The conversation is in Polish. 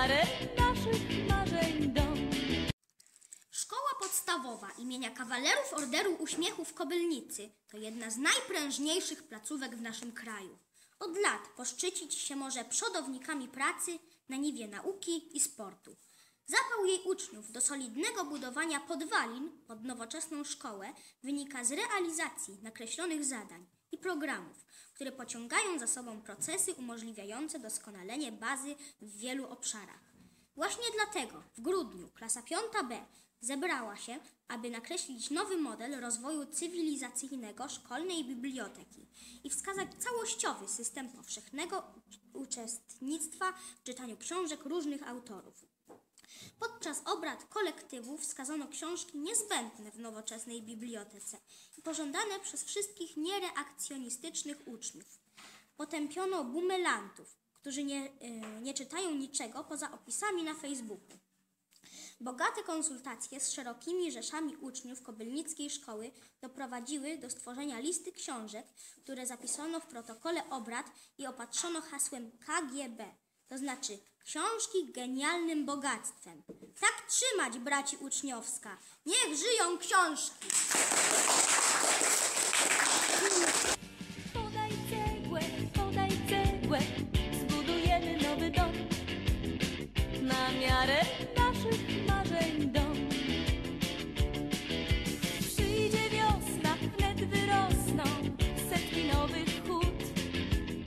miarę naszych marzeń dom. Szkoła podstawowa imienia Kawalerów Orderu Uśmiechu w Kobylnicy to jedna z najprężniejszych placówek w naszym kraju. Od lat poszczycić się może przodownikami pracy na niwie nauki i sportu. Zapał jej uczniów do solidnego budowania podwalin pod nowoczesną szkołę wynika z realizacji nakreślonych zadań i programów, które pociągają za sobą procesy umożliwiające doskonalenie bazy w wielu obszarach. Właśnie dlatego w grudniu klasa 5B zebrała się, aby nakreślić nowy model rozwoju cywilizacyjnego szkolnej biblioteki i wskazać całościowy system powszechnego uczestnictwa w czytaniu książek różnych autorów. Podczas obrad kolektywu wskazano książki niezbędne w nowoczesnej bibliotece i pożądane przez wszystkich niereakcjonistycznych uczniów. Potępiono bumelantów, którzy nie, y, nie czytają niczego poza opisami na Facebooku. Bogate konsultacje z szerokimi rzeszami uczniów Kobylnickiej Szkoły doprowadziły do stworzenia listy książek, które zapisano w protokole obrad i opatrzono hasłem KGB, to znaczy książki genialnym bogactwem. Tak trzymać, braci uczniowska. Niech żyją książki! Podaj cegłę, podaj cegłę, zbudujemy nowy dom na miarę